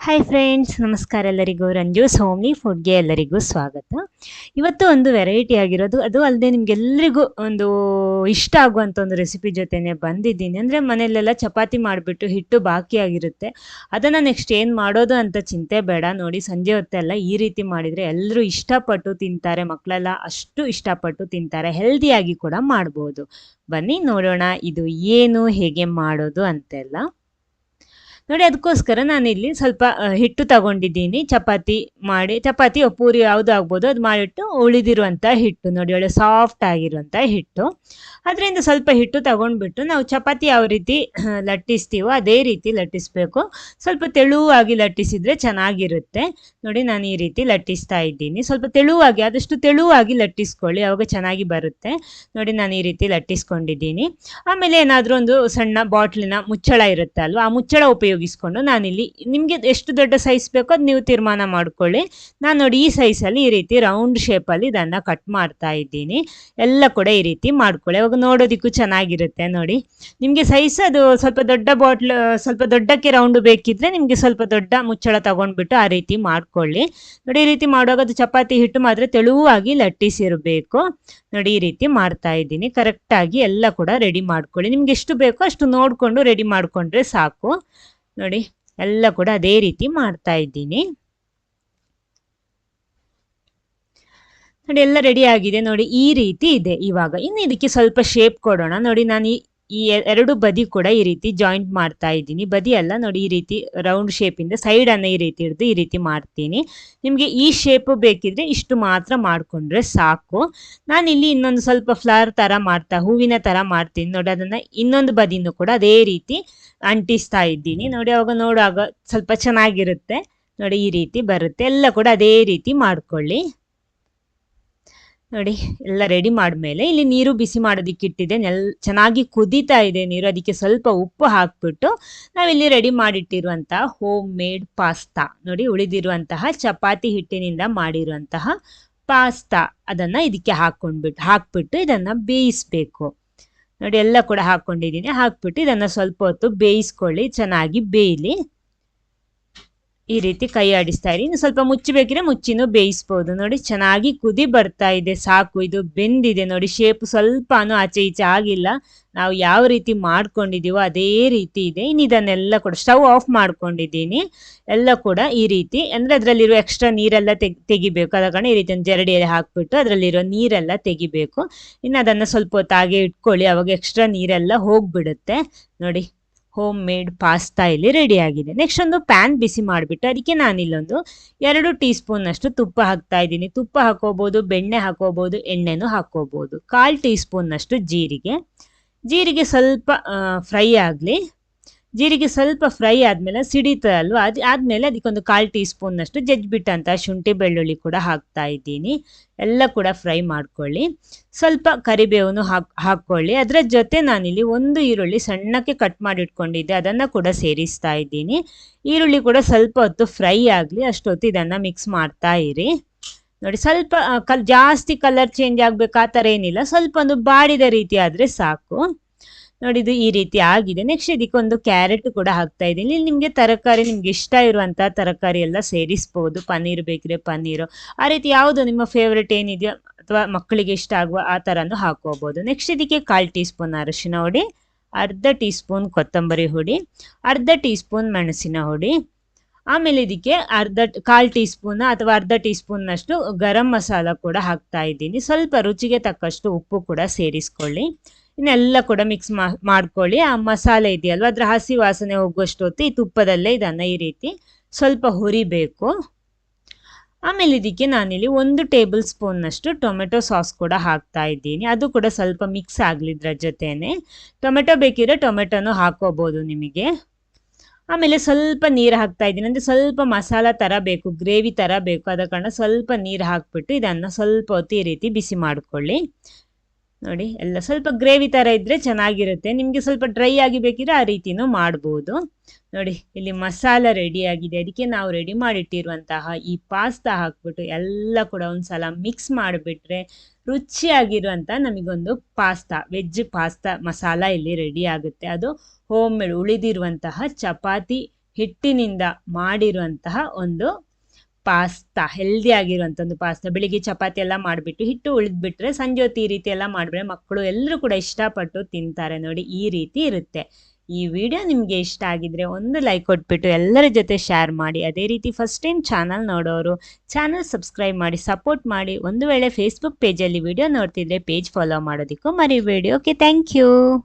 Hi friends ನಮಸ್ಕಾರ ಎಲ್ಲರಿಗೂ. ರಂಜೂಸ್ homely ಫುಡ್ಗೆ ಎಲ್ಲರಿಗೂ ಸ್ವಾಗತ. ಇವತ್ತು ಒಂದು ವೆರೈಟಿ ಆಗಿರೋದು. ಅದು ಅಲ್ಲದೆ ನಿಮಗೆಲ್ಲರಿಗೂ ಒಂದು ಇಷ್ಟ ಆಗುವಂಥ ಒಂದು ರೆಸಿಪಿ ಜೊತೆನೆ ಬಂದಿದ್ದೀನಿ. ಅಂದರೆ ಮನೆಯಲ್ಲೆಲ್ಲ ಚಪಾತಿ ಮಾಡಿಬಿಟ್ಟು ಹಿಟ್ಟು ಬಾಕಿ ಆಗಿರುತ್ತೆ. ಅದನ್ನು ನೆಕ್ಸ್ಟ್ ಏನು ಮಾಡೋದು ಅಂತ ಚಿಂತೆ ಬೇಡ. ನೋಡಿ, ಸಂಜೆ ಹೊತ್ತೆಲ್ಲ ಈ ರೀತಿ ಮಾಡಿದರೆ ಎಲ್ಲರೂ ಇಷ್ಟಪಟ್ಟು ತಿಂತಾರೆ. ಮಕ್ಕಳೆಲ್ಲ ಅಷ್ಟು ಇಷ್ಟಪಟ್ಟು ತಿಂತಾರೆ. ಹೆಲ್ದಿಯಾಗಿ ಕೂಡ ಮಾಡ್ಬೋದು. ಬನ್ನಿ ನೋಡೋಣ ಇದು ಏನು, ಹೇಗೆ ಮಾಡೋದು ಅಂತೆಲ್ಲ. ನೋಡಿ, ಅದಕ್ಕೋಸ್ಕರ ನಾನಿಲ್ಲಿ ಸ್ವಲ್ಪ ಹಿಟ್ಟು ತಗೊಂಡಿದ್ದೀನಿ. ಚಪಾತಿ ಮಾಡಿ, ಚಪಾತಿ ಪೂರಿ ಯಾವುದು ಆಗ್ಬೋದು, ಅದು ಮಾಡಿಟ್ಟು ಉಳಿದಿರುವಂಥ ಹಿಟ್ಟು ನೋಡಿ, ಒಳ್ಳೆ ಸಾಫ್ಟ್ ಆಗಿರುವಂಥ ಹಿಟ್ಟು. ಅದರಿಂದ ಸ್ವಲ್ಪ ಹಿಟ್ಟು ತಗೊಂಡ್ಬಿಟ್ಟು ನಾವು ಚಪಾತಿ ಯಾವ ರೀತಿ ಲಟ್ಟಿಸ್ತೀವೋ ಅದೇ ರೀತಿ ಲಟ್ಟಿಸ್ಬೇಕು. ಸ್ವಲ್ಪ ತೆಳುವಾಗಿ ಲಟ್ಟಿಸಿದರೆ ಚೆನ್ನಾಗಿರುತ್ತೆ. ನೋಡಿ ನಾನು ಈ ರೀತಿ ಲಟ್ಟಿಸ್ತಾ ಇದ್ದೀನಿ. ಸ್ವಲ್ಪ ತೆಳುವಾಗಿ, ಆದಷ್ಟು ತೆಳುವಾಗಿ ಲಟ್ಟಿಸ್ಕೊಳ್ಳಿ, ಅವಾಗ ಚೆನ್ನಾಗಿ ಬರುತ್ತೆ. ನೋಡಿ ನಾನು ಈ ರೀತಿ ಲಟ್ಟಿಸ್ಕೊಂಡಿದ್ದೀನಿ. ಆಮೇಲೆ ಏನಾದರೂ ಒಂದು ಸಣ್ಣ ಬಾಟ್ಲಿನ ಮುಚ್ಚಳ ಇರುತ್ತೆ ಅಲ್ವಾ ಆ ಮುಚ್ಚಳ ಉಪಯೋಗಿಸ್ಕೊಂಡು ನಾನಿಲ್ಲಿ ನಿಮಗೆ ಎಷ್ಟು ದೊಡ್ಡ ಸೈಜ್ ಬೇಕೋ ಅದು ನೀವು ತೀರ್ಮಾನ ಮಾಡ್ಕೊಳ್ಳಿ. ನಾನು ನೋಡಿ ಈ ಸೈಜಲ್ಲಿ ಈ ರೀತಿ ರೌಂಡ್ ಶೇಪಲ್ಲಿ ಇದನ್ನು ಕಟ್ ಮಾಡ್ತಾ ಇದ್ದೀನಿ. ಎಲ್ಲ ಕೂಡ ಈ ರೀತಿ ಮಾಡ್ಕೊಳ್ಳಿ. ನೋಡೋದಕ್ಕೂ ಚೆನ್ನಾಗಿರುತ್ತೆ ನೋಡಿ. ನಿಮಗೆ ಸೈಜ್ ಅದು ಸ್ವಲ್ಪ ದೊಡ್ಡ ಬಾಟ್ಲ್ ಸ್ವಲ್ಪ ದೊಡ್ಡಕ್ಕೆ ರೌಂಡ್ ಬೇಕಿದ್ರೆ ನಿಮಗೆ ಸ್ವಲ್ಪ ದೊಡ್ಡ ಮುಚ್ಚಳ ತಗೊಂಡ್ಬಿಟ್ಟು ಆ ರೀತಿ ಮಾಡ್ಕೊಳ್ಳಿ. ನೋಡಿ, ಈ ರೀತಿ ಮಾಡುವಾಗ ಅದು ಚಪಾತಿ ಹಿಟ್ಟು ಮಾತ್ರ ತೆಳುವಾಗಿ ಲಟ್ಟಿಸಿರಬೇಕು ನೋಡಿ, ಈ ರೀತಿ ಮಾಡ್ತಾ ಇದ್ದೀನಿ. ಕರೆಕ್ಟಾಗಿ ಎಲ್ಲ ಕೂಡ ರೆಡಿ ಮಾಡ್ಕೊಳ್ಳಿ. ನಿಮ್ಗೆ ಎಷ್ಟು ಬೇಕೋ ಅಷ್ಟು ನೋಡಿಕೊಂಡು ರೆಡಿ ಮಾಡಿಕೊಂಡ್ರೆ ಸಾಕು. ನೋಡಿ, ಎಲ್ಲ ಕೂಡ ಅದೇ ರೀತಿ ಮಾಡ್ತಾ ಇದ್ದೀನಿ. ನೋಡಿ ಎಲ್ಲ ರೆಡಿ ಆಗಿದೆ. ನೋಡಿ ಈ ರೀತಿ ಇದೆ ಇವಾಗ. ಇನ್ನು ಇದಕ್ಕೆ ಸ್ವಲ್ಪ ಶೇಪ್ ಕೊಡೋಣ. ನೋಡಿ ನಾನು ಈ ಎರಡು ಬದಿ ಕೂಡ ಈ ರೀತಿ ಜಾಯಿಂಟ್ ಮಾಡ್ತಾ ಇದ್ದೀನಿ. ಬದಿ ಅಲ್ಲ, ನೋಡಿ ಈ ರೀತಿ ರೌಂಡ್ ಶೇಪಿಂದ ಸೈಡನ್ನು ಈ ರೀತಿ ಹಿಡಿದು ಈ ರೀತಿ ಮಾಡ್ತೀನಿ. ನಿಮಗೆ ಈ ಶೇಪ್ ಬೇಕಿದ್ರೆ ಇಷ್ಟು ಮಾತ್ರ ಮಾಡಿಕೊಂಡ್ರೆ ಸಾಕು. ನಾನಿಲ್ಲಿ ಇನ್ನೊಂದು ಸ್ವಲ್ಪ ಫ್ಲವರ್ ಥರ ಮಾಡ್ತಾ, ಹೂವಿನ ಥರ ಮಾಡ್ತೀನಿ. ನೋಡಿ ಅದನ್ನು ಇನ್ನೊಂದು ಬದಿನೂ ಕೂಡ ಅದೇ ರೀತಿ ಅಂಟಿಸ್ತಾ ಇದ್ದೀನಿ. ನೋಡಿ ಅವಾಗ ನೋಡುವಾಗ ಸ್ವಲ್ಪ ಚೆನ್ನಾಗಿರುತ್ತೆ. ನೋಡಿ ಈ ರೀತಿ ಬರುತ್ತೆ. ಎಲ್ಲ ಕೂಡ ಅದೇ ರೀತಿ ಮಾಡ್ಕೊಳ್ಳಿ. ನೋಡಿ, ಎಲ್ಲ ರೆಡಿ ಮಾಡಿದ್ಮೇಲೆ ಇಲ್ಲಿ ನೀರು ಬಿಸಿ ಮಾಡೋದಕ್ಕೆ ಇಟ್ಟಿದೆ ನೆಲ್, ಚೆನ್ನಾಗಿ ಕುದೀತಾ ಇದೆ ನೀರು. ಅದಕ್ಕೆ ಸ್ವಲ್ಪ ಉಪ್ಪು ಹಾಕ್ಬಿಟ್ಟು ನಾವಿಲ್ಲಿ ರೆಡಿ ಮಾಡಿಟ್ಟಿರುವಂತಹ ಹೋಮ್ ಮೇಡ್ ಪಾಸ್ತಾ ನೋಡಿ, ಉಳಿದಿರುವಂತಹ ಚಪಾತಿ ಹಿಟ್ಟಿನಿಂದ ಮಾಡಿರುವಂತಹ ಪಾಸ್ತಾ ಅದನ್ನು ಇದಕ್ಕೆ ಹಾಕ್ಕೊಂಡ್ಬಿಟ್ಟು ಹಾಕ್ಬಿಟ್ಟು ಇದನ್ನು ಬೇಯಿಸ್ಬೇಕು. ನೋಡಿ, ಎಲ್ಲ ಕೂಡ ಹಾಕ್ಕೊಂಡಿದ್ದೀನಿ. ಹಾಕ್ಬಿಟ್ಟು ಇದನ್ನು ಸ್ವಲ್ಪ ಹೊತ್ತು ಬೇಯಿಸ್ಕೊಳ್ಳಿ. ಚೆನ್ನಾಗಿ ಬೇಯಲಿ. ಈ ರೀತಿ ಕೈ ಆಡಿಸ್ತಾ ಇರಿ. ಇನ್ನು ಸ್ವಲ್ಪ ಮುಚ್ಚಬೇಕಿದ್ರೆ ಮುಚ್ಚಿನೂ ಬೇಯಿಸ್ಬೋದು. ನೋಡಿ, ಚೆನ್ನಾಗಿ ಕುದಿ ಬರ್ತಾ ಇದೆ. ಸಾಕು, ಇದು ಬೆಂದಿದೆ. ನೋಡಿ, ಶೇಪ್ ಸ್ವಲ್ಪನೂ ಆಚೆ ಈಚೆ ಆಗಿಲ್ಲ. ನಾವು ಯಾವ ರೀತಿ ಮಾಡ್ಕೊಂಡಿದ್ದೀವೋ ಅದೇ ರೀತಿ ಇದೆ. ಇನ್ನು ಇದನ್ನೆಲ್ಲ ಕೂಡ ಸ್ಟವ್ ಆಫ್ ಮಾಡ್ಕೊಂಡಿದ್ದೀನಿ. ಎಲ್ಲ ಕೂಡ ಈ ರೀತಿ. ಅಂದ್ರೆ ಅದರಲ್ಲಿರೋ ಎಕ್ಸ್ಟ್ರಾ ನೀರೆಲ್ಲ ತೆಗ್, ತೆಗಿಬೇಕು. ಅದ ಕಾರಣ ಈ ರೀತಿ ಒಂದು ಜರಡಿಯಲ್ಲಿ ಹಾಕ್ಬಿಟ್ಟು ಅದರಲ್ಲಿರೋ ನೀರೆಲ್ಲ ತೆಗಿಬೇಕು. ಇನ್ನು ಅದನ್ನು ಸ್ವಲ್ಪ ಹೊತ್ತು ಹಾಗೆ ಇಟ್ಕೊಳ್ಳಿ. ಅವಾಗ ಎಕ್ಸ್ಟ್ರಾ ನೀರೆಲ್ಲ ಹೋಗ್ಬಿಡುತ್ತೆ. ನೋಡಿ ಹೋಮ್ ಮೇಡ್ ಪಾಸ್ತಾ ಇಲ್ಲಿ ರೆಡಿ ಆಗಿದೆ. ನೆಕ್ಸ್ಟ್ ಒಂದು ಪ್ಯಾನ್ ಬಿಸಿ ಮಾಡಿಬಿಟ್ಟು ಅದಕ್ಕೆ ನಾನಿಲ್ಲೊಂದು ಎರಡು ಟೀ ಸ್ಪೂನ್ನಷ್ಟು ತುಪ್ಪ ಹಾಕ್ತಾ ಇದ್ದೀನಿ. ತುಪ್ಪ ಹಾಕೋಬಹುದು ಬೆಣ್ಣೆ ಹಾಕೋಬಹುದು ಎಣ್ಣೆನೂ ಹಾಕೋಬೋದು. ಕಾಲು ಟೀ ಸ್ಪೂನ್ನಷ್ಟು ಜೀರಿಗೆ. ಜೀರಿಗೆ ಸ್ವಲ್ಪ ಫ್ರೈ ಆಗಲಿ. ಜೀರಿಗೆ ಸ್ವಲ್ಪ ಫ್ರೈ ಆದಮೇಲೆ ಸಿಡಿತ ಅಲ್ವಾ? ಅದು ಆದಮೇಲೆ ಅದಕ್ಕೊಂದು ಕಾಲು ಟೀ ಸ್ಪೂನ್ನಷ್ಟು ಜಜ್ಜಿಬಿಟ್ಟಂಥ ಶುಂಠಿ ಬೆಳ್ಳುಳ್ಳಿ ಕೂಡ ಹಾಕ್ತಾ ಇದ್ದೀನಿ. ಎಲ್ಲ ಕೂಡ ಫ್ರೈ ಮಾಡ್ಕೊಳ್ಳಿ. ಸ್ವಲ್ಪ ಕರಿಬೇವನ್ನು ಹಾಕ್, ಹಾಕ್ಕೊಳ್ಳಿ. ಅದರ ಜೊತೆ ನಾನಿಲ್ಲಿ ಒಂದು ಈರುಳ್ಳಿ ಸಣ್ಣಕ್ಕೆ ಕಟ್ ಮಾಡಿಟ್ಕೊಂಡಿದ್ದೆ. ಅದನ್ನು ಕೂಡ ಸೇರಿಸ್ತಾ ಇದ್ದೀನಿ. ಈರುಳ್ಳಿ ಕೂಡ ಸ್ವಲ್ಪ ಹೊತ್ತು ಫ್ರೈ ಆಗಲಿ. ಅಷ್ಟೊತ್ತು ಇದನ್ನು ಮಿಕ್ಸ್ ಮಾಡ್ತಾ ಇರಿ. ನೋಡಿ, ಸ್ವಲ್ಪ ಕಲ್, ಜಾಸ್ತಿ ಕಲರ್ ಚೇಂಜ್ ಆಗ್ಬೇಕು ಆ ಥರ ಏನಿಲ್ಲ. ಸ್ವಲ್ಪ ಒಂದು ಬಾಡಿದ ರೀತಿ ಆದರೆ ಸಾಕು. ನೋಡಿ ಇದು ಈ ರೀತಿ ಆಗಿದೆ. ನೆಕ್ಸ್ಟ್ ಇದಕ್ಕೆ ಒಂದು ಕ್ಯಾರೆಟ್ ಕೂಡ ಹಾಕ್ತಾ ಇದ್ದೀನಿ. ಇಲ್ಲಿ ನಿಮಗೆ ತರಕಾರಿ, ನಿಮ್ಗೆ ಇಷ್ಟ ಇರುವಂತಹ ತರಕಾರಿ ಎಲ್ಲ ಸೇರಿಸ್ಬೋದು. ಪನ್ನೀರ್ ಬೇಕ್ರೆ ಪನ್ನೀರ್. ಆ ರೀತಿ ಯಾವುದು ನಿಮ್ಮ ಫೇವ್ರೆಟ್ ಏನಿದೆಯೋ ಅಥವಾ ಮಕ್ಕಳಿಗೆ ಇಷ್ಟ ಆಗುವ ಆ ಥರನೂ ಹಾಕೋಬಹುದು ನೆಕ್ಸ್ಟ್ ಇದಕ್ಕೆ ಕಾಲ್ ಟೀ ಸ್ಪೂನ್ ಅರಿಶಿನ ಹುಡಿ, ಅರ್ಧ ಟೀ ಸ್ಪೂನ್ ಕೊತ್ತಂಬರಿ ಹುಡಿ, ಅರ್ಧ ಟೀ ಸ್ಪೂನ್ ಮೆಣಸಿನ ಹುಡಿ, ಆಮೇಲೆ ಇದಕ್ಕೆ ಅರ್ಧ ಕಾಲ್ ಟೀ ಸ್ಪೂನ್ ಅಥವಾ ಅರ್ಧ ಟೀ ಸ್ಪೂನ್ನಷ್ಟು ಗರಂ ಮಸಾಲ ಕೂಡ ಹಾಕ್ತಾ ಇದ್ದೀನಿ. ಸ್ವಲ್ಪ ರುಚಿಗೆ ತಕ್ಕಷ್ಟು ಉಪ್ಪು ಕೂಡ ಸೇರಿಸ್ಕೊಳ್ಳಿ. ಇನ್ನೆಲ್ಲ ಕೂಡ ಮಿಕ್ಸ್ ಮಾಡ್ಕೊಳ್ಳಿ. ಆ ಮಸಾಲೆ ಇದೆಯಲ್ವ? ಅದರ ಹಸಿ ವಾಸನೆ ಹೋಗುವಷ್ಟು ಹೊತ್ತು ಈ ತುಪ್ಪದಲ್ಲೇ ಇದನ್ನು ಈ ರೀತಿ ಸ್ವಲ್ಪ ಹುರಿಬೇಕು. ಆಮೇಲೆ ಇದಕ್ಕೆ ನಾನಿಲ್ಲಿ ಒಂದು ಟೇಬಲ್ ಸ್ಪೂನ್ನಷ್ಟು ಟೊಮೆಟೊ ಸಾಸ್ ಕೂಡ ಹಾಕ್ತಾ ಇದ್ದೀನಿ. ಅದು ಕೂಡ ಸ್ವಲ್ಪ ಮಿಕ್ಸ್ ಆಗಲಿ ಇದ್ರ ಜೊತೆನೆ. ಟೊಮೆಟೊ ಬೇಕಿದ್ರೆ ಟೊಮೆಟೊನು ಹಾಕೋಬೋದು ನಿಮಗೆ. ಆಮೇಲೆ ಸ್ವಲ್ಪ ನೀರು ಹಾಕ್ತಾ ಇದ್ದೀನಿ. ಅಂದರೆ ಸ್ವಲ್ಪ ಮಸಾಲ ಥರ ಬೇಕು, ಗ್ರೇವಿ ಥರ ಬೇಕು. ಅದ ಕಾರಣ ಸ್ವಲ್ಪ ನೀರು ಹಾಕ್ಬಿಟ್ಟು ಇದನ್ನು ಸ್ವಲ್ಪ ಹೊತ್ತು ಈ ರೀತಿ ಬಿಸಿ ಮಾಡ್ಕೊಳ್ಳಿ. ನೋಡಿ, ಎಲ್ಲ ಸ್ವಲ್ಪ ಗ್ರೇವಿ ಥರ ಇದ್ದರೆ ಚೆನ್ನಾಗಿರುತ್ತೆ. ನಿಮಗೆ ಸ್ವಲ್ಪ ಡ್ರೈ ಆಗಿ ಬೇಕಿದ್ರೆ ಆ ರೀತಿನೂ ಮಾಡ್ಬೋದು. ನೋಡಿ, ಇಲ್ಲಿ ಮಸಾಲ ರೆಡಿ ಆಗಿದೆ. ಅದಕ್ಕೆ ನಾವು ರೆಡಿ ಮಾಡಿಟ್ಟಿರುವಂತಹ ಈ ಪಾಸ್ತಾ ಹಾಕ್ಬಿಟ್ಟು ಎಲ್ಲ ಕೂಡ ಒಂದ್ಸಲ ಮಿಕ್ಸ್ ಮಾಡಿಬಿಟ್ರೆ ರುಚಿಯಾಗಿರುವಂಥ ನಮಗೊಂದು ಪಾಸ್ತಾ ವೆಜ್ ಪಾಸ್ತಾ ಮಸಾಲ ಇಲ್ಲಿ ರೆಡಿ ಆಗುತ್ತೆ. ಅದು ಹೋಮ್ ಮೇಡ್ ಉಳಿದಿರುವಂತಹ ಚಪಾತಿ ಹಿಟ್ಟಿನಿಂದ ಮಾಡಿರುವಂತಹ ಒಂದು ಪಾಸ್ತಾ ಹೆಲ್ದಿ ಆಗಿರುವಂಥ ಒಂದು ಪಾಸ್ತಾ ಬೆಳಿಗ್ಗೆ ಚಪಾತಿ ಎಲ್ಲ ಮಾಡಿಬಿಟ್ಟು ಹಿಟ್ಟು ಉಳಿದ್ಬಿಟ್ರೆ ಸಂಜೆ ಹೊತ್ತು ಈ ರೀತಿ ಎಲ್ಲ ಮಾಡಿಬಿಟ್ರೆ ಮಕ್ಕಳು ಎಲ್ಲರೂ ಕೂಡ ಇಷ್ಟಪಟ್ಟು ತಿಂತಾರೆ ನೋಡಿ ಈ ರೀತಿ ಇರುತ್ತೆ. ಈ ವಿಡಿಯೋ ನಿಮಗೆ ಇಷ್ಟ ಆಗಿದ್ರೆ ಒಂದು ಲೈಕ್ ಕೊಟ್ಬಿಟ್ಟು ಎಲ್ಲರ ಜೊತೆ ಶೇರ್ ಮಾಡಿ. ಅದೇ ರೀತಿ ಫಸ್ಟ್ ಟೈಮ್ ಚಾನಲ್ ನೋಡೋರು ಚಾನಲ್ ಸಬ್ಸ್ಕ್ರೈಬ್ ಮಾಡಿ ಸಪೋರ್ಟ್ ಮಾಡಿ. ಒಂದು ವೇಳೆ ಫೇಸ್ಬುಕ್ ಪೇಜಲ್ಲಿ ವಿಡಿಯೋ ನೋಡ್ತಿದ್ರೆ ಪೇಜ್ ಫಾಲೋ ಮಾಡೋದಕ್ಕೂ ಮರಿಬೇಡಿ. Okay thank you